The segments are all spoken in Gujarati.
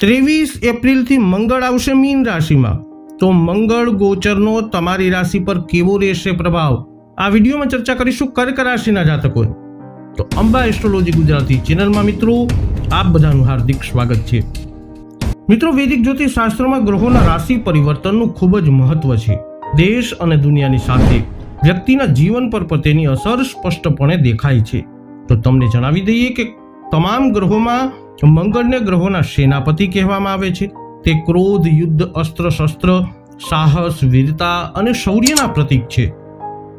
ત્રેવીસ એપ્રિલથી મંગળ આવશે મીન રાશિમાં. તો મંગળ ગોચરનો તમારી રાશિ પર કેવો રહેશે પ્રભાવ? આ વિડીયોમાં ચર્ચા કરીશું કર્ક રાશિના જાતકો તો અંબા એસ્ટ્રોલોજી ગુજરાતી ચેનલમાં મિત્રો, આપ બધાનું હાર્દિક સ્વાગત છે. મિત્રો, વૈદિક જ્યોતિષ શાસ્ત્રમાં ગ્રહોના રાશિ પરિવર્તનનું ખૂબ જ મહત્વ છે. દેશ અને દુનિયાની સાથે વ્યક્તિના જીવન પર પણ તેની અસર સ્પષ્ટપણે દેખાય છે. તો તમને જણાવી દઈએ કે તમામ ગ્રહોમાં મંગળને ગ્રહોના સેનાપતિ કહેવામાં આવે છે. તે ક્રોધ, યુદ્ધ, અસ્ત્ર, શસ્ત્ર, સાહસ, વીરતા અને શૌર્યના પ્રતીક છે.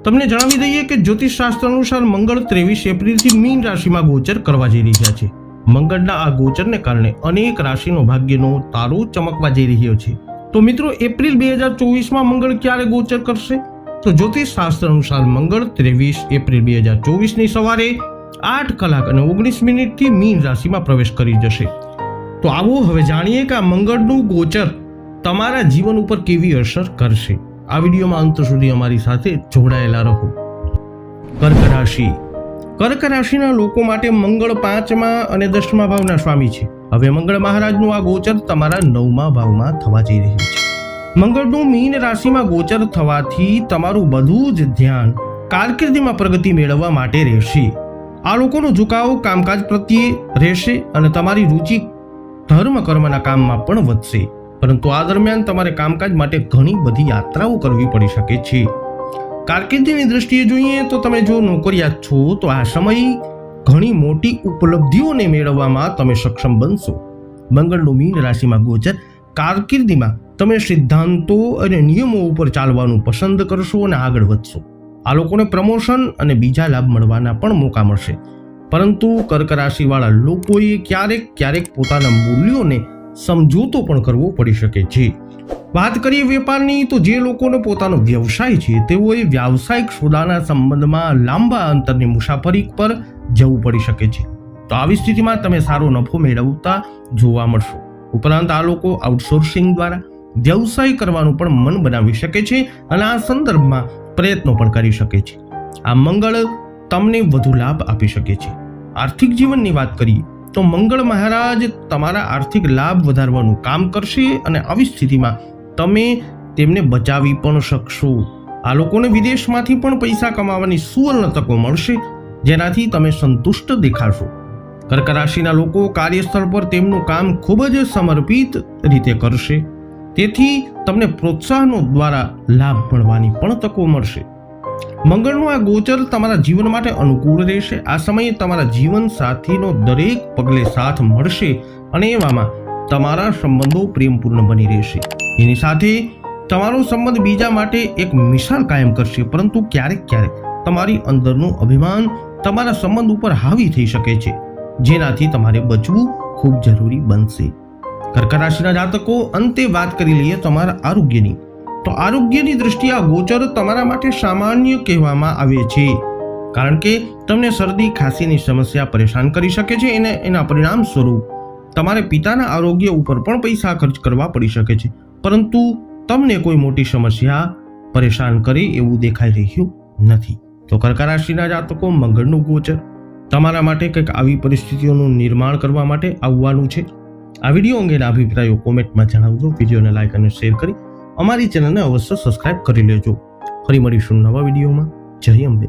તમને જણાવી દઈએ કે જ્યોતિષ શાસ્ત્ર અનુસાર મંગળ ત્રેવીસ એપ્રિલથી મીન રાશિમાં ગોચર કરવા જઈ રહ્યા છે. મંગળના આ ગોચરને કારણે અનેક રાશિનો ભાગ્યનો તારો ચમકવા જઈ રહ્યો છે. તો મિત્રો, એપ્રિલ બે હજાર ચોવીસમાં મંગળ ક્યારે ગોચર કરશે? તો જ્યોતિષ શાસ્ત્ર અનુસાર મંગળ ત્રેવીસ એપ્રિલ બે હજાર ચોવીસની સવારે આઠ કલાક અને ઓગણીસ મિનિટથી મીન રાશિમાં પ્રવેશ કરી જશે. તો આવો હવે જાણીએ કે આ મંગળનું ગોચર તમારા જીવન ઉપર કેવી અસર કરશે. આ વિડીયોમાં અંત સુધી અમારી સાથે જોડાયેલા રહો. કર્ક રાશિ. કર્ક રાશિના લોકો માટે મંગળ પાંચમા અને દસમા ભાવના સ્વામી છે. હવે મંગળ મહારાજનું આ ગોચર તમારા નવમા ભાવમાં થવા જઈ રહ્યું છે. મંગળનું મીન રાશિમાં ગોચર થવાથી તમારું બધું જ ધ્યાન કારકિર્દીમાં પ્રગતિ મેળવવા માટે રહેશે. આ લોકોનો ઝુકાવ કામકાજ પ્રત્યે રહેશે અને તમારી રુચિ ધર્મ કર્મના કામમાં પણ વધશે. પરંતુ આ દરમિયાન તમારે કામકાજ માટે ઘણી બધી યાત્રાઓ કરવી પડી શકે છે. કારકિર્દીની દ્રષ્ટિએ જોઈએ તો તમે જો નોકરિયાત છો, તો આ સમય ઘણી મોટી ઉપલબ્ધિઓને મેળવવામાં તમે સક્ષમ બનશો. મંગળનું મીન રાશિમાં ગોચર, કારકિર્દીમાં તમે સિદ્ધાંતો અને નિયમો ઉપર ચાલવાનું પસંદ કરશો અને આગળ વધશો. આ લોકોને પ્રમોશન અને બીજા લાભ મળવાના પણ મોકા મળશે. પરંતુ કર્ક રાશિવાળા લોકોએ ક્યારેક ક્યારેક પોતાના મૂલ્યોને સમજૂતો પણ કરવો પડી શકે છે. વાત કરીએ વેપારની, તો જે લોકોનો પોતાનો વ્યવસાય છે, તેઓએ વ્યાવસાયિક સોદાના સંબંધમાં લાંબા અંતરની મુસાફરી પર જવું પડી શકે છે. તો આવી સ્થિતિમાં તમે સારો નફો મેળવતા જોવા મળશો. ઉપરાંત આ લોકો આઉટસોર્સિંગ દ્વારા વ્યવસાય કરવાનું પણ મન બનાવી શકે છે અને આ સંદર્ભમાં પ્રયત્નો પણ કરી શકે છે. આ મંગળ તમને વધુ લાભ આપી શકે છે. આર્થિક જીવનની વાત કરીએ, તો મંગળ મહારાજ તમારા આર્થિક લાભ વધારવાનું કામ કરશે અને આવી સ્થિતિમાં તમે તેમને બચાવી પણ શકશો. આ લોકોને વિદેશમાંથી પણ પૈસા કમાવાની સુવર્ણ તકો મળશે, જેનાથી તમે સંતુષ્ટ દેખાશો. કર્ક રાશિના લોકો કાર્યસ્થળ પર તેમનું કામ ખૂબ જ સમર્પિત રીતે કરશે. તેથી તમને પ્રોત્સાહનો દ્વારા લાભ મળવાની પણ તકો મળશે. મંગળનું આ ગોચર તમારા જીવન માટે અનુકૂળ રહેશે. આ સમયે તમારા જીવન સાથીનો દરેક પગલે સાથ મળશે અને એવામાં તમારા સંબંધો પ્રેમપૂર્ણ બની રહેશે. એની સાથે તમારો સંબંધ બીજા માટે એક મિસાલ કાયમ કરશે, પરંતુ ક્યારેક ક્યારેક તમારી અંદરનું અભિમાન તમારા સંબંધ ઉપર હાવી થઈ શકે છે. જેનાથી તમારે બચવું ખૂબ જરૂરી બનશે. કર્ક રાશિના જાતકો, અંતે વાત કરી લઈએ તમારા આરોગ્યની. તો આરોગ્યની દ્રષ્ટિએ આ ગોચર તમારા માટે સામાન્ય કહેવામાં આવે છે. કારણ કે તમને શરદી, ખાંસીની સમસ્યા, પરેશાન કરી શકે છે અને એના પરિણામ સ્વરૂપ. તમારે પિતાના આરોગ્ય ઉપર પણ પૈસા ખર્ચ કરવા પડી શકે છે. પરંતુ તમને કોઈ મોટી સમસ્યા, પરેશાન કરે એવું દેખાઈ રહ્યું નથી. તો કર્ક રાશિના જાતકો, મંગળનું ગોચર. તમારા માટે કંઈક આવી પરિસ્થિતિઓનું નિર્માણ કરવા માટે આવવાનું છે. આ વીડિયો અંગેના અભિપ્રાયો કોમેન્ટમાં જણાવજો. વિડીયોને લાઇક અને શેર કરી અમારી ચેનલને અવશ્ય સબસ્ક્રાઇબ કરી લેજો. ફરી મળીશું નવા વિડીયોમાં. જય અંબે.